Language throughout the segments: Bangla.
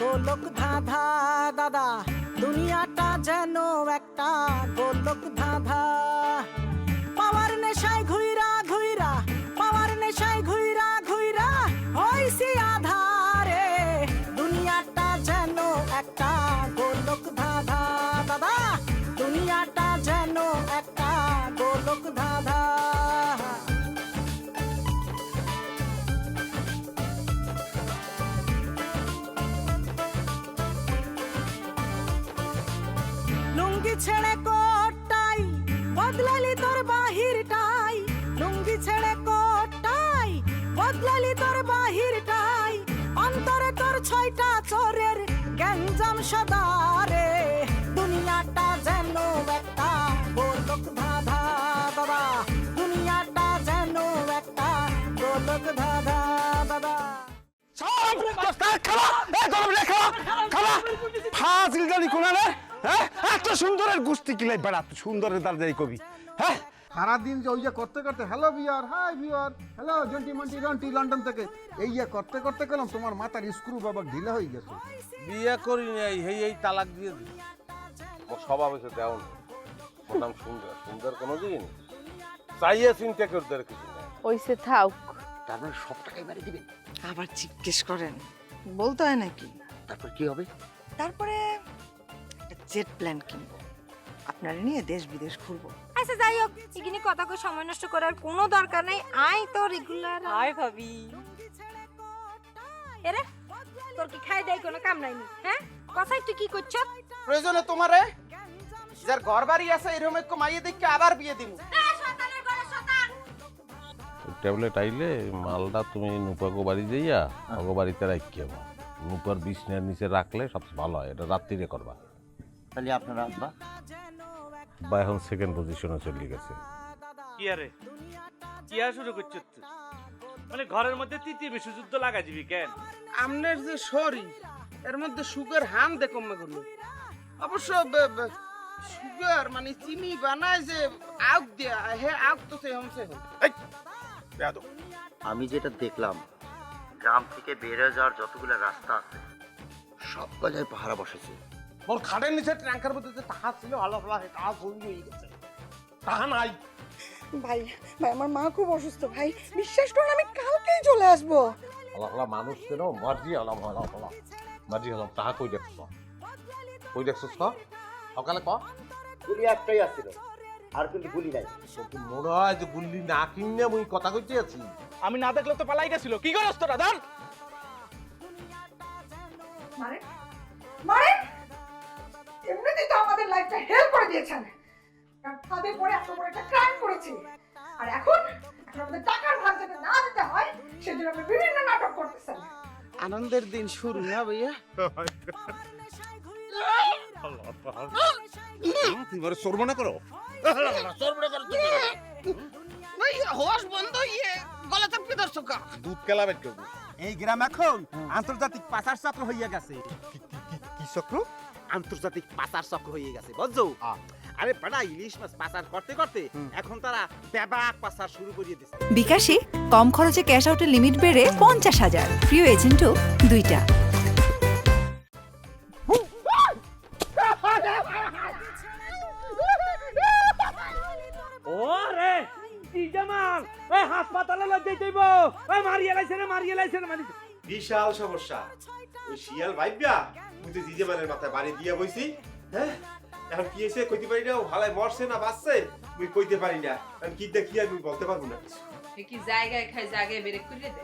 গোলক ধাঁধা, দাদা, দুনিয়াটা যেন একটা গোলক ধাঁধা। পাওয়ার নেশায় ঘুইরা ঘুইরা, পাওয়ার নেশায় ঘুইরা ঘুইরা, হইছি আধারে। দুনিয়াটা যেন একটা গোলক ধাঁধা, দাদা, দুনিয়াটা যেন একটা গোলক ধাঁধা। ছেড়ে কোটাই বদলালি তোর বাহিরটাই লুঙ্গি ছেড়ে কোটাই বদলালি তোর বাহিরটাই অন্তরে তোর ছয়টা চোরের গ্যাঞ্জাম সদারে দুনিয়াটা যেন একটা গোলক ধাঁধা দাদা দুনিয়াটা যেন একটা গোলক ধাঁধা দাদা ফাজিল জানি কোনা রে হ্যাঁ? এত সুন্দরের গুস্তি কিলাই বেড়া সুন্দরের দাঁড়িয়ে কবি। হ্যাঁ? সারাদিন যে ওই যে করতে করতে হ্যালো ভিওর hi viewer hello Jonty Monty Ronty London থেকে। এই যে করতে করতে গেলাম তোমার মাথার স্ক্রু বাবা ঢিলা হয়ে গেছে। বিয়ে করি নাই হেই এই তালাক দিয়ে দিই। ও স্বভাব হয়েছে দেও ওর নাম সুন্দর। সুন্দর কোনো দিন চাইয়ে চিন্তা করতে আর কিছু ওইসে থাক তার মানে সব টাকাই মারি দিবেন। আবার জিজ্ঞেস করেন। বলতে হয় নাকি? তারপর কি হবে? তারপরে জেট প্ল্যান কিনবো। আপনারা নিয়ে দেশ বিদেশ ঘুরবো। আচ্ছা যাই হোক এখানে কথা কই সময় নষ্ট করার কোনো দরকার নেই। আই তো রেগুলার আয় ভাবি। এরে তোর কি খাই দেয় কোনো কাম নাই নি? হ্যাঁ? কথাই তুই কি করছ? প্রয়োজনে তোমারে যার ঘর বাড়ি আছে এরকম একটু মাইয়ে দেখে আবার বিয়ে দিব ট্যাবলেট আইলে মালটা তুমি নুপাগো বাড়ি যাইয়া অগো বাড়িতে রাখিয়ে নুপার বিছনার নিচে রাখলে সবচেয়ে ভালো হয় এটা রাত্রিরে করবা। তাহলে আপনারা আব্বা? বা এখন সেকেন্ড পজিশনে চলে গেছে। কি আরে? কি আর শুরু করছিস তুই? মানে ঘরের মধ্যে তৃতীয় বিশ্বযুদ্ধ লাগা যাবি কেন? আমনের যে শরীর এর মধ্যে সুগার হান দেখো মেগুলো অবশ্য সুগার মানে চিনি বানায় যে আউক দেয়া হে আউক তো সে হমসে হল আমি যেটা দেখলাম গ্রাম থেকে বের যাওয়ার যতগুলো রাস্তা আছে সব জায়গায় পাহারা বসেছে। ওর খাটের নিচে ট্যাঙ্কার মধ্যে যে টাকা ছিল ভালো ভালো টাকা চুরি হয়ে গেছে। টাকা নাই। ভাই ভাই আমার মা খুব অসুস্থ ভাই। বিশ্বাস করুন আমি কালকেই চলে আসব। ভালো ভালো মানুষ কেন মার্জি হলাম ভালো ভালো মার্জি হলাম টাকা কই দেখছ? কই দেখছিস ক সকালে ক? গুলি একটাই আসছিল আর কিন্তু গুলি নাই। মনে হয় যে গুল্লি না কিনে মুই কথা কইতে আছি। আমি না দেখলে তো পালাই গেছিল। কি করছ তোরা মানে মানে এমনিতেই লাইফটা হেল্প করে দিয়েছেন। ফাঁদে পড়ে এত বড় একটা ক্রাইম করেছি। আর এখন আমাদের টাকার ভাগ যাতে না দিতে হয় সেজন্য আপনি বিভিন্ন নাটক করতেছেন। আনন্দের দিন শুরু না ভাইয়া? তুমি বড় সর্বনা করো হোস বন্ধ ইয়ে গলা চাপকে দর্শক দুধ কেলাবেট করব। এই গ্রাম এখন আন্তর্জাতিক পাচার চক্র হইয়া গেছে। কি চক্র? আন্তর্জাতিক পাচার চক্র হয়ে গেছে বুঝছ? আরে বেটা ইলিশ মাছ পাচার করতে করতে এখন তারা ব্যাপক পাচার শুরু করিয়ে দিচ্ছে বিকাশে কম খরচে ক্যাশ আউটের লিমিট বেড়ে পঞ্চাশ হাজার। প্রিয় এজেন্টও দুইটা। ও রে কি জামাল ওই হাসপাতালে লই যাইতেইব ওই মারিয়ে লাইছে রে মারিয়ে লাইছে রে মারি বিশাল সমস্যা। ওই শিয়াল ভাইবা তো জিজে মানের মাথায় বাড়ি দিয়া বইছি হ্যাঁ? এখন কি হয়েছে কইতে পারি না ও ভালাই মরছে না বাঁচছে? মুই কইতে পারি না। এখন কি দেখি আমি বলতে পারব না? কি জায়গায় খাই জায়গায় বেরেক করে! না?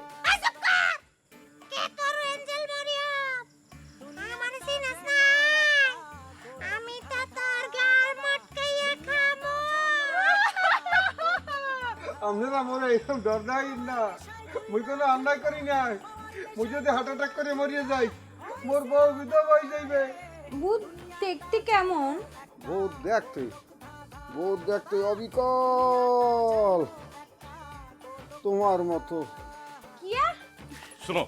আমি খামো। আপনারা মনে এরকম ডর নাই না। মুই কোনো অন্যায় করি নাই। মুই যদি হার্ট অ্যাটাক করে মরিয়ে যাই মোর বউ বিধবা হয়ে যাইবে। ভূত দেখতে কেমন? বউ দেখতে বউ দেখতে অবিকল। তোমার মতো। কিয়া? শোনো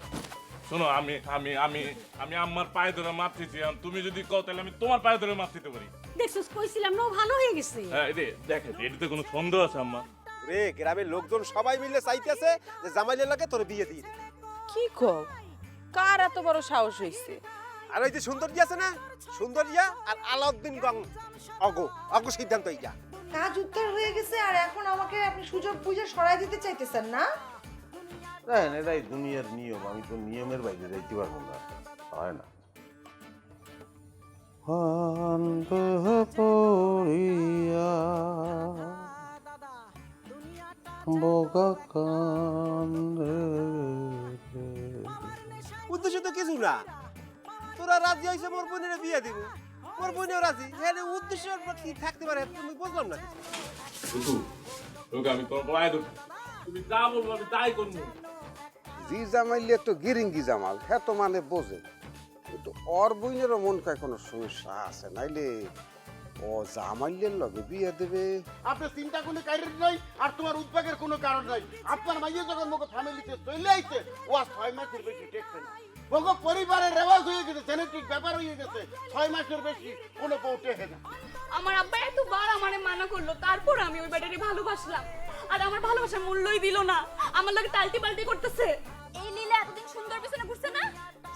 শোনো আমি আমি আমি আমি আম্মার পায়ে ধরে মারতেছি এখন তুমি যদি কও তাহলে আমি তোমার পায়ে ধরে মার দিতে পারি। দেখছিস কইছিলাম না ও ভালো হয়ে গেছে। হ্যাঁ রে দেখে এটাতে কোনো সন্দেহ আছে আম্মা। রে গ্রামের লোকজন সবাই মিলে চাইতেছে যে জামাইলের লাগে তোর বিয়ে দিয়ে কি কও? কার এত বড় সাহস হইছে? আর ওই যে সুন্দরী আছে না? সুন্দরিয়া আর আলাউদ্দিন গং অগো অগো সিদ্ধান্ত এইটা। কাজ উদ্ধার হয়ে গেছে আর এখন আমাকে আপনি সুযোগ বুঝে সরাই দিতে চাইতেছেন না? দেখেন এটাই দুনিয়ার নিয়ম আমি তো নিয়মের বাইরে যাইতে পারব না। হয় না। পড়িয়া বোকা কান্দে উদ্দেশ্য তো কিছু না। তোরা রাজি হয়েছে মোর বোনের বিয়ে দিব। মোর বোনেও রাজি। হ্যাঁ উদ্দেশ্য কি থাকতে পারে তুমি বুঝলাম না কিছু। তোকে আমি তোর গলায় ধরবো তুমি যা বলব আমি তাই করব। জি জামাইলে তো গিরিঙ্গি জামাল হ্যাঁ তো মানে বোঝে। কিন্তু ওর বইনেরও মন কায় কোনো সমস্যা আছে নাইলে ও জামাইলের লগে বিয়ে দেবে। আপনার চিন্তা কোনো কারণ নাই আর তোমার উদ্বেগের কোনো কারণ নাই। আপনার মাইয়ে যখন মুখ ফ্যামিলিতে চলে আইছে ও আর ছয় মাসের বেশি টেকছে না। মুখ পরিবারের রেওয়াজ হয়ে গেছে জেনেটিক ব্যাপার হয়ে গেছে। ছয় মাসের বেশি কোনো বউ টেকে না। আমার আব্বা এতবার আমারে মানা করল তারপর আমি ওই ব্যাটারে ভালোবাসলাম। আর আমার ভালোবাসার মূল্যই দিল না। আমার লাগে টালটি পাল্টি করতেছে। এই লীলা এতদিন সুন্দর পিছনে ঘুরছে না?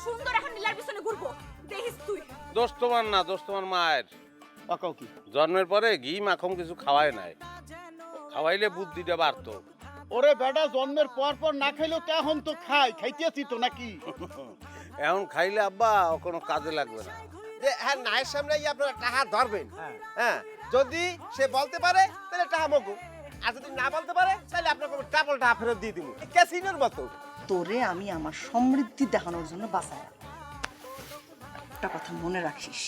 সুন্দর এখন লীলার পিছনে ঘুরবো। দেখিস তুই। দোষ তোমার না দোষ তোমার মায়ের। অকাও কি? জন্মের পরে ঘি মাখন কিছু খাওয়ায় নাই। খাওয়াইলে বুদ্ধিটা বাড়তো। ওরে বেটা জন্মের পর পর না খাইলেও তেমন তো খাই খাইতেছি তো নাকি? এখন খাইলে আব্বা ও কোনো কাজে লাগবে না। যে হ্যাঁ নায়ের সামনে গিয়ে আপনারা টাহা ধরবেন। হ্যাঁ। যদি সে বলতে পারে তাহলে টাহা মগু। আর যদি না বলতে পারে তাহলে আপনাকে ডাবল টাহা ফেরত দিয়ে দিব। ক্যাসিনোর মতো। তোরে আমি আমার সমৃদ্ধি দেখানোর জন্য বাঁচায় একটা কথা মনে রাখিস।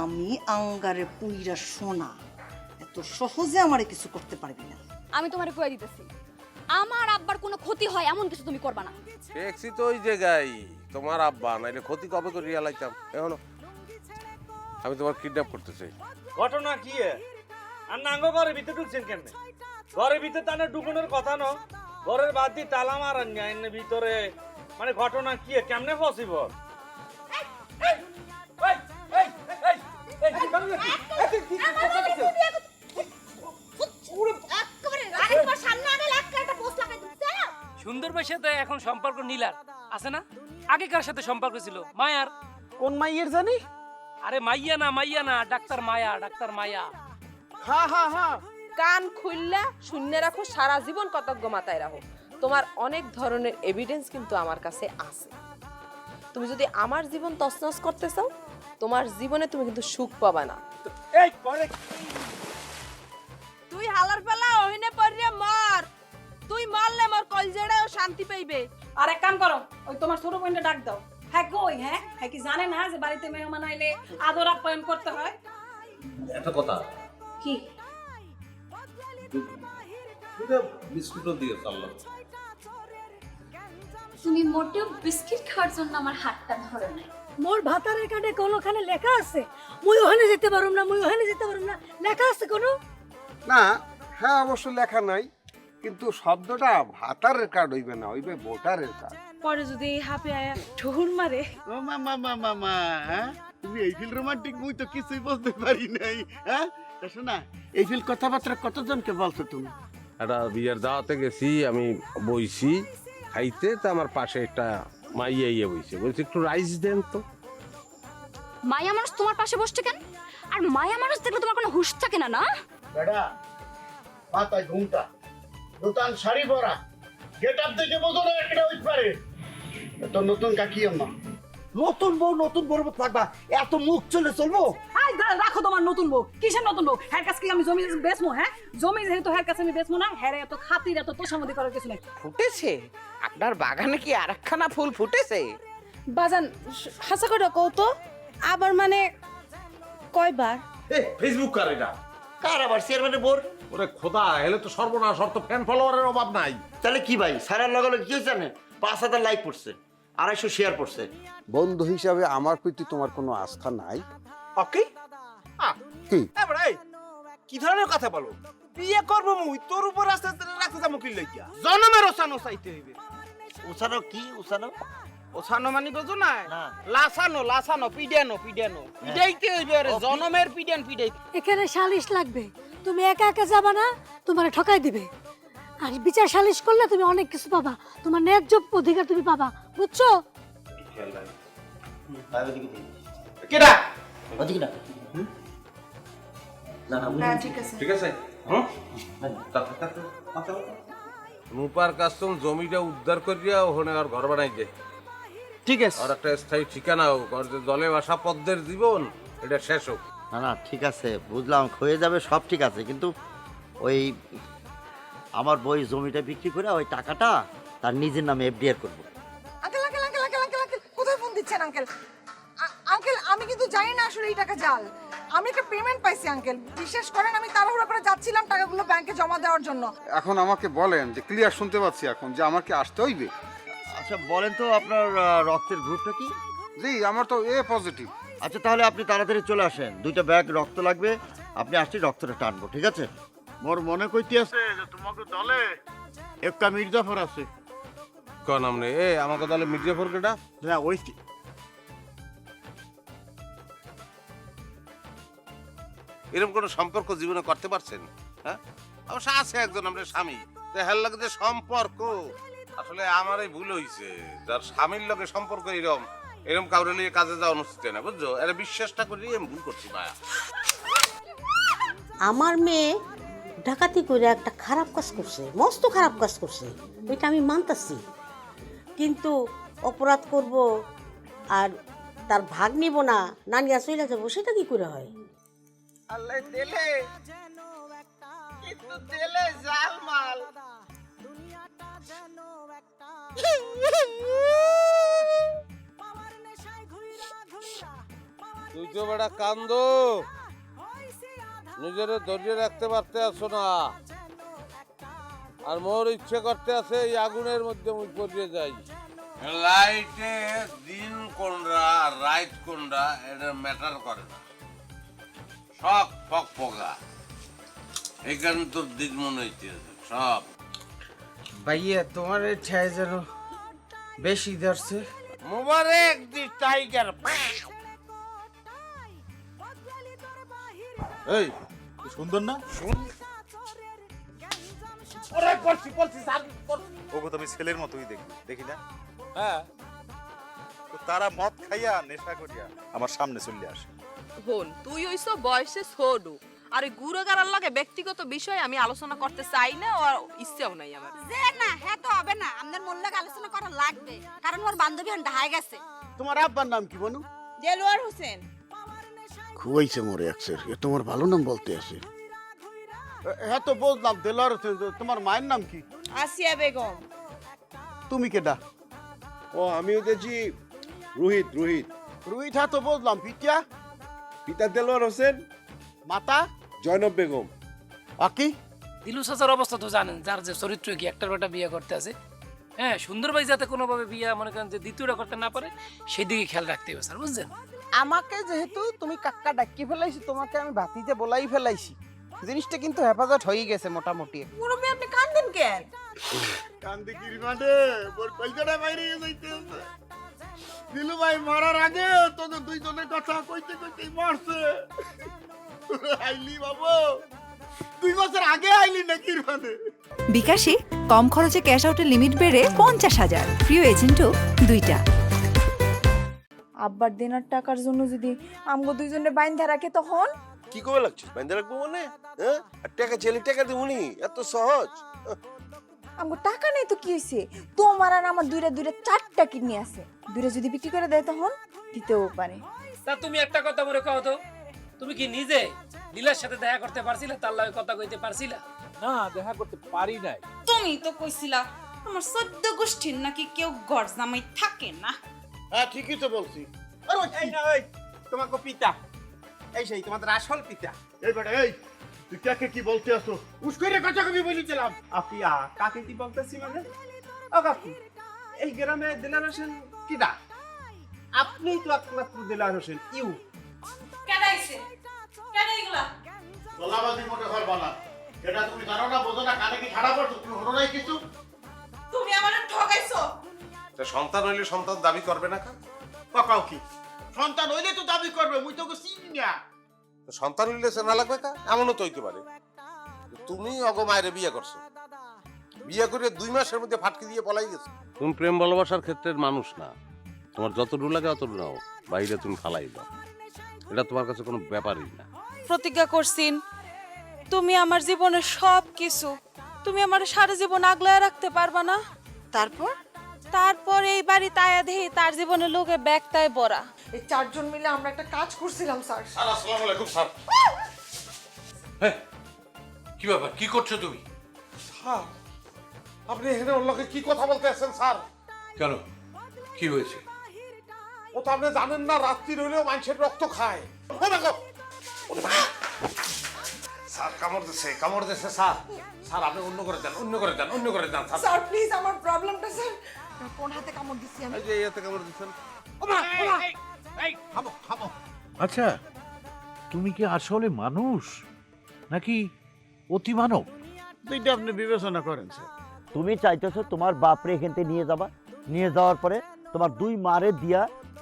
আমি আঙ্গারে পুইরা সোনা। এত সহজে আমারে কিছু করতে পারবি না আমি তোমারে কয়ে দিতেছি আমার আব্বার কোনো ক্ষতি হয় এমন কিছু তুমি করবা না দেখছি তো ওই জায়গায় তোমার আব্বা নাইলে ক্ষতি কবে করে রিয়ালাইতাম এখনও আমি তোমার কিডন্যাপ করতে চাই ঘটনা কি এ? আর নাঙ্গ ঘরের ভিতরে ঢুকছেন কেমনে ঘরের ভিতরে তানে ঢুকানোর কথা ন ঘরের বাদ দিয়ে তালা মারান না ভিতরে মানে ঘটনা কি এ? কেমনে পসিবল সুন্দর সাথে এখন সম্পর্ক নীলার। আছে না? আগেকার সাথে সম্পর্ক ছিল? মায়ার। কোন মাইয়ের জানি? আরে মাইয়া না মাইয়া না ডাক্তার মায়া ডাক্তার মায়া। হা হা হা। কান খুললা শূন্য রাখো সারা জীবন কতজ্ঞ মাথায় রাখো। তোমার অনেক ধরনের এভিডেন্স কিন্তু আমার কাছে আছে। তুমি যদি আমার জীবন তছনছ করতে চাও তোমার জীবনে তুমি কিন্তু সুখ পাবা না। এই তুই হালার পালা ওহিনে পড়িয়ে মর। তুই মরলে মোর কলজেড়াও শান্তি পাইবে। আর এক কাম করো ওই তোমার ছোট বোনটা ডাক দাও। হ্যাঁ কই হ্যাঁ? হ্যাঁ কি জানে না যে বাড়িতে মেহমান আইলে আদর আপ্যায়ন করতে হয়? একটা কথা। কি? বিস্কুটও দিয়ে চাললাম তুমি মোটেও বিস্কিট খাওয়ার জন্য আমার হাতটা ধরে নাই। মোর ভাতারের কাটে কোনোখানে লেখা আছে? মুই ওখানে যেতে পারুম না মুই ওখানে যেতে পারুম না। লেখা আছে কোনো? না হ্যাঁ অবশ্য লেখা নাই কিন্তু শব্দটা ভাতারের কার্ড হইবে না হইবে ভোটারের কার্ড পরে যদি হাফে আয়া ঠুর মারে। ও মামা মামা মা হ্যাঁ? তুমি এই ফিল রোমান্টিক মুই তো কিছুই বলতে পারি নাই হ্যাঁ? তা শোনা এই ফিল কথাবার্তা কতজনকে বলছো তুমি? একটা বিয়ের দাওয়াতে গেছি আমি বইছি খাইতে তো আমার পাশে একটা মাইয়া ইয়ে বইছে। বলছি একটু রাইস দেন তো। মায়া মানুষ তোমার পাশে বসছে কেন? আর মায়া মানুষ দেখলে তোমার কোনো হুশ থাকে না না? বেটা মাথায় ঘুমটা। নতুন শাড়ি পরা। গেট আপ দেখে বোঝো না এটা হইতে পারে। তো নতুন কাকি আম্মা। নতুন বউ নতুন বউর মতো থাকবা। এত মুখ চলে চলবো? আই দাঁড়া, রাখো তোমার নতুন বউ। কিসের নতুন বউ? হ্যার কাছে কি আমি জমি বেচমো হ্যাঁ? জমি যেহেতু হ্যার কাছে আমি বেচমো না হ্যারে এত খাতির এত তোষামতি করার কিছু নাই। ফুটেছে? আপনার বাগানে কি আরেকখানা ফুল ফুটেছে? বাজান হাসা করে কৌতো আবার মানে কয়বার? ফেসবুক কার এটা? কার আবার চেয়ারম্যানের বোর? ওরে খোদা এলে তো সর্বনাশ তো ফ্যান ফলোয়ারের অভাব নাই। তাহলে কি ভাই সারার লগে লগে কি জানে পাঁচ হাজার লাইক পড়ছে আড়াইশো শেয়ার পড়ছে। বন্ধু হিসাবে আমার প্রতি তোমার কোনো আস্থা নাই। ওকে কি? এবারে কি ধরনের কথা বলো? বিয়ে করব মুই তোর উপর রাস্তা রাখতে যাব কি লইয়া। জনমের ওসানো চাইতে হইবে। উসানো কি? উসানো ওসানো মানে বোঝো না? না। লাসানো লাসানো পিডানো পিডানো। পিডাইতে হইবে আরে জনমের পিডান পিডাই এখানে সালিশ লাগবে। তুমি একা একা যাবা না তোমার ঠকাই দিবে। আর বিচার সালিশ করলে তুমি অনেক কিছু পাবা। তোমার ন্যায্য অধিকার তুমি পাবা বুঝছ? কেডা? ওদিকে না না না হ্যাঁ ঠিক আছে। ঠিক আছে। হুম? রূপার কাস্তম জমিটা উদ্ধার করিয়া ওখানে আর ঘর বানাই দে ঠিক আছে। আর একটা স্থায়ী ঠিকানা হোক আর যে জলে বাসা পদ্মের জীবন এটা শেষ হোক। না না ঠিক আছে বুঝলাম হয়ে যাবে সব ঠিক আছে কিন্তু ওই আমার বই জমিটা বিক্রি করে ওই টাকাটা তার নিজের নামে এফডিআর করব। Uncle uncle uncle uncle uncle uncle কোথায় ফোন দিচ্ছেন আঙ্কেল? আঙ্কেল আমি কিন্তু জানি না আসলে এই টাকা জাল। আমি একটা পেমেন্ট পাইছি আঙ্কেল। বিশ্বাস করেন আমি তাড়াহুড়ো করে যাচ্ছিলাম টাকাগুলো ব্যাংকে জমা দেওয়ার জন্য। এখন আমাকে বলেন যে ক্লিয়ার শুনতে পাচ্ছি এখন যে আমাকে আসতে হইবে। আচ্ছা বলেন তো আপনার আহ, রক্তের গ্রুপটা কি? জি আমার তো এ পজিটিভ আচ্ছা তাহলে আপনি তাড়াতাড়ি চলে আসেন। দুইটা ব্যাগ রক্ত লাগবে আপনি আসছি রক্তটা টানবো ঠিক আছে? মোর মনে কইতে আছে যে তোমাকে দলে একটা মির্জাফর আছে। ক নাম নেই? এ আমাকে তাহলে মির্জাফর কেটা? হ্যাঁ ওই এরকম কোনো সম্পর্ক জীবনে করতে পারছেন? হ্যাঁ? অবশ্য আছে একজন আমরা স্বামী। তো হেল লাগে যে সম্পর্ক। আসলে আমারই ভুল হইছে। যার স্বামীর লগে সম্পর্ক এরকম এরকম কাউরে নিয়ে কাজে যাওয়া অনুচিত না বুঝছ? এটা বিশ্বাসটা করি আমি ভুল করছি মায়া আমার মেয়ে ডাকাতি করে একটা খারাপ কাজ করছে মস্ত খারাপ কাজ করছে এটা আমি মানতাছি। কিন্তু অপরাধ করব আর তার ভাগ নিব না নানিয়া চলে যাব সেটা কি করে হয়? আল্লাহ দিলে কিন্তু দিলে জাল মাল তুই তো বেটা কান্দ নিজের ধৈর্য রাখতে পারতে আসো না। আর মোর ইচ্ছে করতে আছে এই আগুনের মধ্যে মুই পড়িয়ে যাই। লাইটে দিন কোনরা রাইট কোনরা এটা ম্যাটার করে না। সব ফক ফকা এখানে তোর দিক মনে হইতে সব। ভাইয়া তোমার ঠায় যেন বেশি ধরছে। মোবারক দি টাইগার এই সুন্দর না? ওরে করছি করছি স্যার ওকে তো আমি ছেলের মতোই দেখি দেখি না? হ্যাঁ। তো তারা মদ খাইয়া নেশা করিয়া আমার সামনে চলে আসে। হন তুই হইছ বয়সে ছোট। আর এই গুড়াগারার লগে ব্যক্তিগত বিষয় আমি আলোচনা করতে চাই না আর ইচ্ছেও নাই আমার। যে না হ্যাঁ তো হবে না। আমাদের মন লাগে আলোচনা করা লাগবে কারণ ওর বান্ধবী হন ঢাই গেছে। তোমার আব্বার নাম কি বনু? দেলোয়ার হোসেন। খুয়াইছে মোরে একসের এ তোমার ভালো নাম বলতে আছে হ্যাঁ তো বুঝলাম দেলার হোসেন তোমার মায়ের নাম কি? আসিয়া বেগম। তুমি কেডা? ও আমি হতেছি রোহিত রোহিত। রুইট হ্যাঁ তো বুঝলাম পিটিয়া পিতা দেলোয়ার হোসেন। মাতা? জয়নব বেগম। আকি দিলু চাচার অবস্থা তো জানেন যার যে চরিত্র কি একটার বেটা বিয়ে করতে আছে। হ্যাঁ সুন্দর ভাই যাতে কোনোভাবে বিয়ে মনে করেন যে দ্বিতীয়টা করতে না পারে সেদিকে খেয়াল রাখতে হবে স্যার বুঝছেন? আমাকে যেহেতু তুমি কাক্কা ডাকি ফেলাইছি তোমাকে আমি ভাতিতে বলাই ফেলাইছি। জিনিসটা কিন্তু হেফাজত হয়ে গেছে মোটামুটি। মুরব্বী আপনি কান্দেন কেন? কান্দি কিরি মানে মোর কলকাতা বাইরে যাইতে দিলু ভাই মরার আগে তোদের দুইজনের কথা কইতে কইতে মরছে। আইলি বাবু। দুই বছর আগে আইলি নাকি মানে বিকাশে কম খরচে ক্যাশ আউটের লিমিট বেড়ে পঞ্চাশ হাজার। প্রিয় এজেন্টও দুইটা। আব্বার দেনার টাকার জন্য যদি আমগো দুইজনে বাইন্ধা রাখে তখন? কি করে লাগছিস বাইন্দা রাখব মানে? হ্যাঁ? আর টাকা ছেলে টাকা দেবুনি এত সহজ। আমগো টাকা নেই তো কি হইছে? তোমার আর আমার দুইটা দুইটা চারটা কিডনি আছে। দুইটা যদি বিক্রি করে দেয় তখন দিতেও পারে। তা তুমি একটা কথা মনে কও তো। তুমি কি নিজে লীলার সাথে দেখা করতে পারছিলা? তার লগে কথা কইতে পারছিলা? না দেখা করতে পারি নাই। তুমি তো কইছিলা আমার সদ্য গোষ্ঠীর নাকি কেউ ঘর জামাই থাকে না। হ্যাঁ ঠিকই তো বলছি। এই না ওই তোমাকে পিতা। এই সেই তোমাদের আসল পিতা। এই বেটা এই তুই কাকে কি বলতে আসো? উস্করে কথা কবি বলেছিলাম। আপিয়া কাকে কি বলতেছি মানে? ও কাকু এই গ্রামে দিলার হোসেন কিডা আপনি তো একমাত্র দিলার হোসেন ইউ। কেন আইছে? কেন এগুলা তোলাবাজি মোটে ঘর বানা। এটা তুমি জানো না বোঝো না কানে কি খারাপ পড়ছো? তুমি হলো নাই কিছু? তুমি আমারে ঠকাইছো? তা সন্তান হইলে সন্তান দাবি করবে না কা পাকাও কি? সন্তান হইলে তো দাবি করবে মুই তোকে চিনি না। তো সন্তান হইলে সে না লাগবে কা? এমনও তো হইতে পারে। তুমি অগ মায়ের বিয়ে করছ। বিয়ে করে দুই মাসের মধ্যে ফাটকি দিয়ে পলাই গেছো। তুমি প্রেম ভালোবাসার ক্ষেত্রের মানুষ না। তোমার যতটুকু লাগে অতটুকু নাও। বাইরে তুমি ফালাই দাও। এটা তোমার কাছে কোনো ব্যাপারই না। প্রতিজ্ঞা করছিন তুমি আমার জীবনের সব কিছু তুমি আমার সারা জীবন আগলায় রাখতে পারবা না। তারপর? তারপর এই বাড়ি তায়া দেহি তার জীবনের লোকে ব্যাগটায় বড়া। এই চারজন মিলে আমরা একটা কাজ করছিলাম স্যার। আসসালামু আলাইকুম স্যার। কি ব্যাপার কি করছ তুমি? স্যার আপনি এখানে ওর লোকে কি কথা বলতে আসছেন স্যার? কেন? কি হয়েছে? ও তো আপনি জানেন না রাত্রি রইলেও মানুষের রক্ত খায়। ও দেখো স্যার কামড় দিছে কামড় দিছে স্যার। স্যার আপনি অন্য করে দেন অন্য করে দেন অন্য করে দেন স্যার। স্যার প্লিজ আমার প্রবলেমটা স্যার। কোন হাতে কামড় দিচ্ছি আমি? এই যে এতে কামড় দিচ্ছেন আচ্ছা তুমি কি আসলে মানুষ? নাকি অতি মানব দুইটা আপনি বিবেচনা করেন স্যার। তুমি চাইতেছো তোমার বাপরে এখান থেকে নিয়ে যাবা? নিয়ে যাওয়ার পরে তোমার দুই মারে দিয়া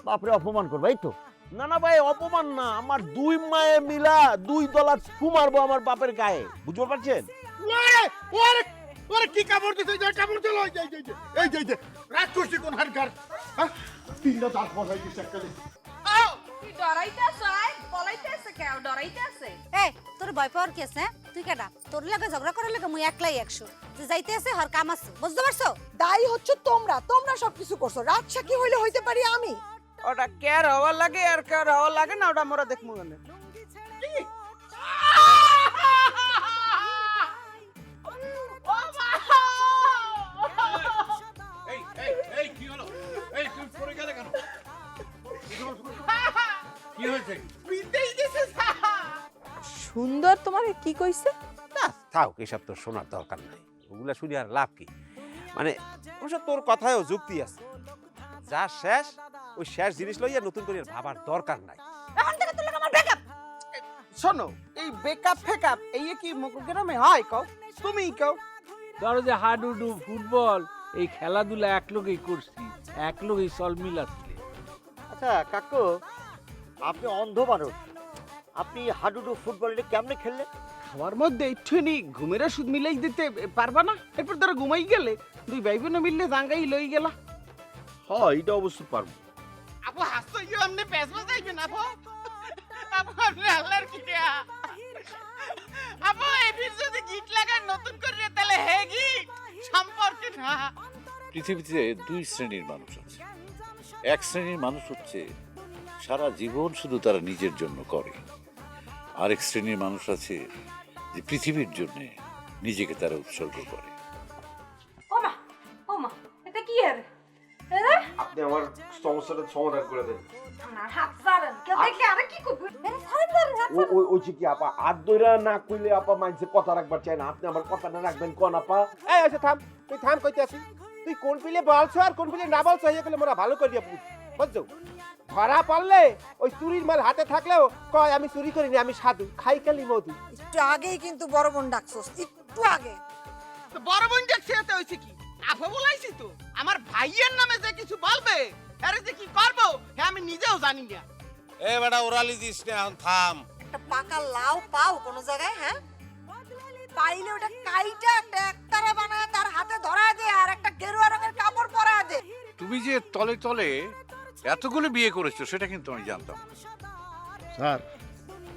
বাপরে অপমান করবা এই তো। না না ভাই অপমান না। আমার দুই মায়ে মিলা দুই দলা ফু মারবো আমার বাপের গায়ে। বুঝতে পারছেন? ওরে ওরে কি কামড় দিতে যা কামড় দিল এই এই এই এই রাত করছি কোন হারকার তিনটা দাঁত বসাই দিচ্ছে একটা তুই ডরাইতে আছো আয় কেউ ডরাইতে আছে? তোর ভয় পাওয়ার কি আছে হ্যাঁ? তুই কেডা? তোর লাগে ঝগড়া করার লাগে মুই একলাই একশো। যে যাইতে আছে হর কাম আছে বুঝতে পারছ? দায়ী হচ্ছে তোমরা তোমরা সবকিছু করছ। রাত সাক্ষী হইলে হইতে পারি আমি। ওটা কেয়ার হওয়ার লাগে আর কেয়ার হওয়ার লাগে না ওটা আমরা দেখব কেন? এই এই এই কি হলো? এই তুমি পড়ে গেলে কেন? কি হয়েছে? বিদেই গেছে সুন্দর তোমার কি কইছে? না থাক এসব তোর শোনার দরকার নাই। ওগুলা শুনে আর লাভ কি? মানে অবশ্য তোর কথায়ও যুক্তি আছে। যা শেষ ওই শেষ জিনিস লইয়া নতুন করে ভাবার দরকার নাই। এখন থেকে তোর আমার ব্যাকআপ শোনো এই বেকআপ ফেকআপ এই কি মুকুগ্রামে হয় কও? তুমি কও। ধরো যে হাডুডু ফুটবল এই খেলাধুলা এক লোকেই করছি এক লোকেই সল মিলাচ্ছি। আচ্ছা কাকু আপনি অন্ধ মানুষ আপনি হাডুডু ফুটবল এটা কেমনে খেললেন? খাওয়ার মধ্যে একটুখানি ঘুমের ওষুধ মিলাই দিতে পারবা না? এরপর ধরো ঘুমাই গেলে দুই ভাই বোনে মিললে জাঙ্গাই লই গেলা। হ্যাঁ এটা অবশ্য পারব। আপু হাসতো ইয়ে আমনে পেছ বাজাইবে না আপু? আপু আপনি আল্লাহর কি? দেয়া আপু এবির যদি গিট লাগান নতুন করে তাহলে হে গিট সম্পর্কে না। পৃথিবীতে দুই শ্রেণির মানুষ আছে। এক শ্রেণির মানুষ হচ্ছে সারা জীবন শুধু তারা নিজের জন্য করে। আরেক শ্রেণির মানুষ আছে যে পৃথিবীর জন্য নিজেকে তারা উৎসর্গ করে। ওমা ওমা এটা কি এর আপনি আমার সমস্যাটা সমাধান করে দেন আমার হাত ছাড়েন কেউ দেখলে আরে কি করবে আরে ছাড়েন ছাড়েন হাত ও ওই ওই কি আপা আর দইরা না কইলে আপা মানছে কথা রাখবার চাই না আপনি আমার কথাটা রাখবেন কোন আপা এই আচ্ছা থাম তুই থাম কইতে আসি তুই কোন পিলে বলছো আর কোন পিলে না বলছো গেলে মোরা ভালো করিয়া বুঝছ ধরা পারলে ওই চুরির মাল হাতে থাকলেও কয় আমি চুরি করিনি আমি সাধু খাই কালি মধু একটু আগেই কিন্তু বড় বোন ডাকছোস একটু আগে বড় বোন দেখছে এতে হইছে কি আপু বলাইছি তো। আমার ভাইয়ের নামে যে কিছু বলবে আরে যে কি করব হ্যাঁ আমি নিজেও জানি না। এ বেটা ওরালি দিস না এখন থাম। একটা পাকা লাউ পাও কোন জায়গায় হ্যাঁ? পাইলে ওটা কাইটা একটা একতারা বানায় তার হাতে ধরা দে আর একটা গেরুয়া রঙের কাপড় পরা দে। তুমি যে তলে তলে এতগুলো বিয়ে করেছ সেটা কিন্তু আমি জানতাম স্যার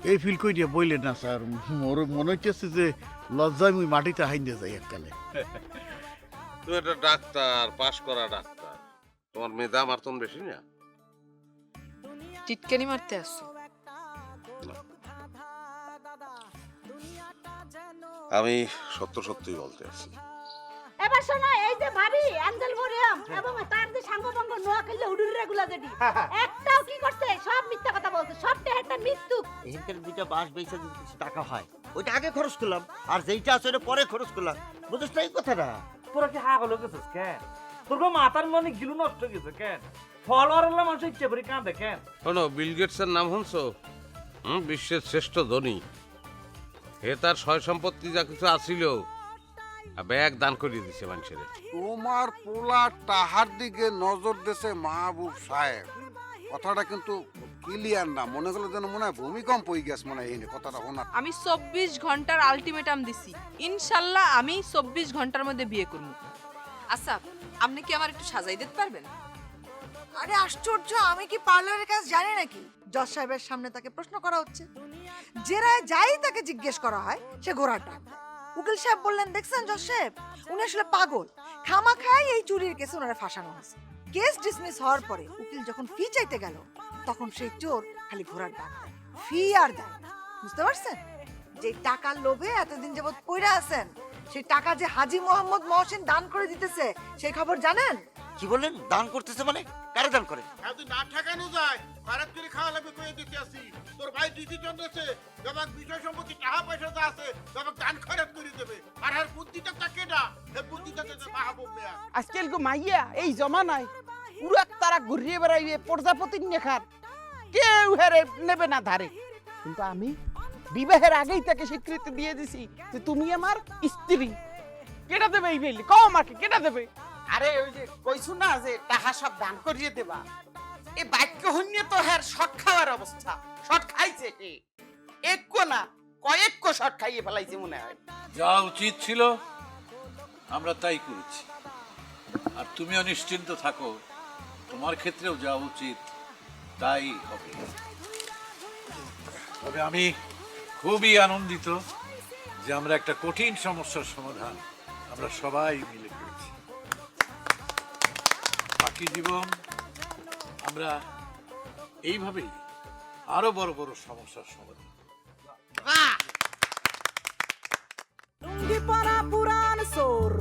এই ফিল কই দিয়ে বইলেন না স্যার। মোর মনে হচ্ছে যে লজ্জায় মুই মাটিতে হাইন্দে যাই এককালে। তুই একটা ডাক্তার পাশ করা ডাক্তার। তোমার দাম আর বেশি না। টিটকানি মারতে আসছো? আমি সত্য সত্যই বলতে আছি। এবার শোনো এই যে ভাবি অ্যাঞ্জেল মরিয়ম এবং তার যে সাঙ্গভঙ্গ নোয়া খেললে হুডুর রেগুলা যেটি একটাও কি করছে? সব মিথ্যা কথা বলছে। সব একটা মৃত্যু এখানকার দুইটা বাস বেচে কিছু টাকা হয় ওইটা আগে খরচ করলাম। আর যেইটা আছে ওটা পরে খরচ করলাম। বুঝিস না এই কথাটা? তোরা কি হা হলো গেছিস কেন? তোর মাথার মনে গিলু নষ্ট গেছে কেন? ফলোয়ার হলে মানুষ ইচ্ছে করে কাঁদে কেন? শোনো বিল গেটসের নাম শুনছো? হুম বিশ্বের শ্রেষ্ঠ ধনী। হে তার সয় সম্পত্তি যা কিছু আসিল ব্যাগ দান করিয়ে দিছে মানুষের। তোমার পোলা তাহার দিকে নজর দেশে মাহবুব সাহেব। কথাটা কিন্তু ক্লিয়ার না মনে হলো যেন মনে হয় ভূমিকম্প হয়ে গেছে মনে হয় এই কথাটা শোনা আমি চব্বিশ ঘণ্টার আলটিমেটাম দিছি। ইনশাল্লাহ আমি চব্বিশ ঘণ্টার মধ্যে বিয়ে করব। আচ্ছা আপনি কি আমার একটু সাজাই দিতে পারবেন? আরে আশ্চর্য আমি কি পার্লারের কাজ জানি নাকি? জজ সাহেবের সামনে তাকে প্রশ্ন করা হচ্ছে। জেরায় যাই তাকে জিজ্ঞেস করা হয় সে ডাক উকিল সাহেব বললেন দেখছেন জজ সাহেব? উনি আসলে পাগল। খামা খাই এই চুরির কেসে ওনারা ফাঁসানো হয়েছে। কেস ডিসমিস হওয়ার পরে উকিল যখন ফি চাইতে গেল তখন সেই চোর খালি ঘোড়ার ডাক ফি আর দেয়। বুঝতে পারছেন? যে টাকার লোভে এতদিন যাবত পইরা আছেন সেই টাকা যে হাজি মোহাম্মদ মহসিন দান করে দিতেছে সেই খবর জানেন? কি বললেন? দান করতেছে মানে? কারে দান করে? যদি না ঠেকানো যায় ভারত করে খাওয়া লাগবে কয়ে দিতে আসি। তোর ভাই ডিসিশন দিয়েছে বাবা বিষয় সম্পত্তি টাকা পয়সা যা আছে বাবা দান খরচ করে দেবে। আর আর বুদ্ধিটা তাকে না এই বুদ্ধিটা দেবে মাহবুব মিয়া। আজকাল গো মাইয়া এই জমানায় পুরা তারা ঘুরিয়ে বেড়াইবে প্রজাপতির নেখার। কেউ হেরে নেবে না ধারে। কিন্তু আমি বিবাহের আগেই তাকে স্বীকৃতি দিয়ে দিছি যে তুমি আমার স্ত্রী। কেটা দেবে এই বেলি? কও আমাকে কেটা দেবে? আরে ওই যে কইছু না যে টাহা সব দান করিয়ে দেবা? এই বাক্য হন্যে তো হ্যার শট খাওয়ার অবস্থা। শট খাইছে হে এক না কয়েক শট খাইয়ে ফেলাইছে মনে হয়। যা উচিত ছিল আমরা তাই করেছি। আর তুমিও নিশ্চিন্ত থাকো তোমার ক্ষেত্রেও যা উচিত। তাই হবে। তবে আমি খুবই আনন্দিত যে আমরা একটা কঠিন সমস্যার সমাধান আমরা সবাই মিলে করেছি। বাকি জীবন আমরা এইভাবেই আরও বড় বড় সমস্যার সমাধান পুরান সোর